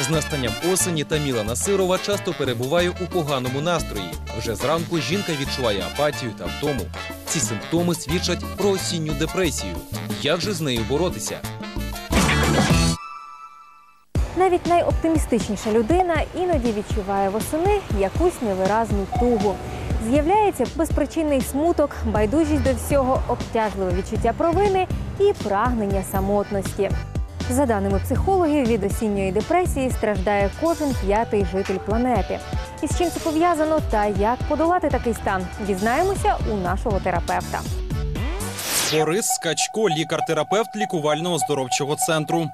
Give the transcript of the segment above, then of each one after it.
З настанням осені Таміла Насирова часто перебуває у поганому настрої. Вже зранку жінка відчуває апатію та втому. Ці симптоми свідчать про осінню депресію. Як же з нею боротися? Навіть найоптимістичніша людина іноді відчуває восени якусь невиразну тугу. З'являється безпричинний смуток, байдужість до всього, обтяжливе відчуття провини і прагнення самотності. За даними психологів, від осінньої депресії страждає кожен п'ятий житель планети. І з чим це пов'язано та як подолати такий стан, дізнаємося у нашого терапевта. Борис Скачко, лікар-терапевт лікувально-оздоровчого центру.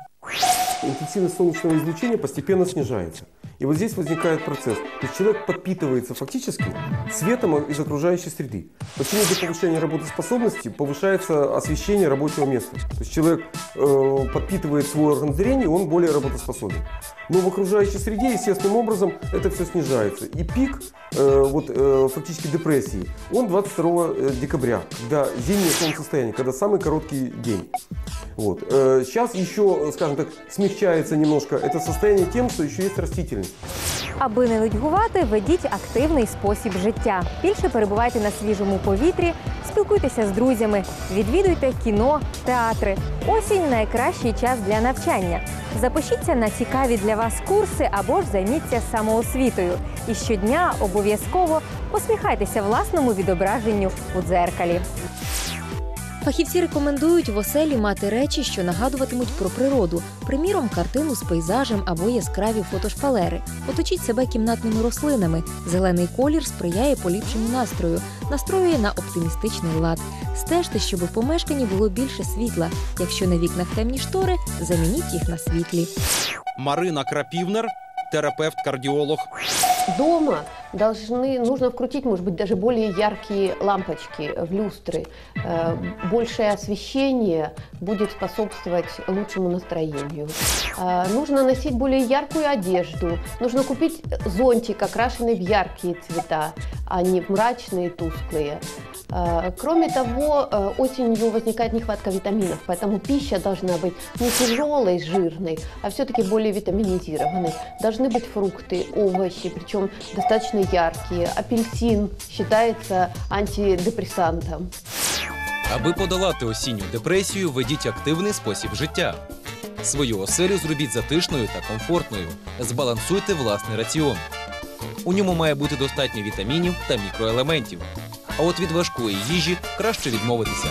Інтенсивність сонячного излучения постепенно снижается. И вот здесь возникает процесс. То есть человек подпитывается фактически светом из окружающей среды. Почему для повышения работоспособности повышается освещение рабочего места? То есть человек э, подпитывает свой орган зрения, он более работоспособен. Но в окружающей среде естественным образом это все снижается. И пик э, вот, э, фактически депрессии, он 22 декабря, когда зимнее солнцестояние, когда самый короткий день. Вот. Э, Сейчас еще, скажем так, смягчается немножко это состояние тем, что еще есть растительность. Аби не нудьгувати, ведіть активний спосіб життя. Більше перебувайте на свіжому повітрі, спілкуйтеся з друзями, відвідуйте кіно, театри. Осінь найкращий час для навчання. Запишіться на цікаві для вас курси або ж займіться самоосвітою. І щодня обов'язково посміхайтеся власному відображенню у дзеркалі. Фахівці рекомендують в оселі мати речі, що нагадуватимуть про природу, приміром, картину з пейзажем або яскраві фотошпалери. Оточіть себе кімнатними рослинами. Зелений колір сприяє поліпшенню настрою, настроює на оптимістичний лад. Стежте, щоб у помешканні було більше світла. Якщо на вікнах темні штори, замініть їх на світлі. Марина Крапівнер, терапевт-кардіолог. Дома должны, нужно вкрутить, может быть, даже более яркие лампочки в люстры. Э, Большее освещение будет способствовать лучшему настроению. Э, Нужно носить более яркую одежду. Нужно купить зонтик, окрашенный в яркие цвета, а не в мрачные, тусклые. Э, Кроме того, э, осенью возникает нехватка витаминов, поэтому пища должна быть не тяжелой, жирной, а все-таки более витаминизированной. Должны быть фрукты, овощи, причем достаточно яркие. Апельсин считается антидепрессантом. Аби подолати осінню депресію, ведіть активний спосіб життя. Свою оселю зробіть затишною та комфортною. Збалансуйте власний раціон. У ньому має бути достатньо вітамінів та мікроелементів. А от від важкої їжі краще відмовитися.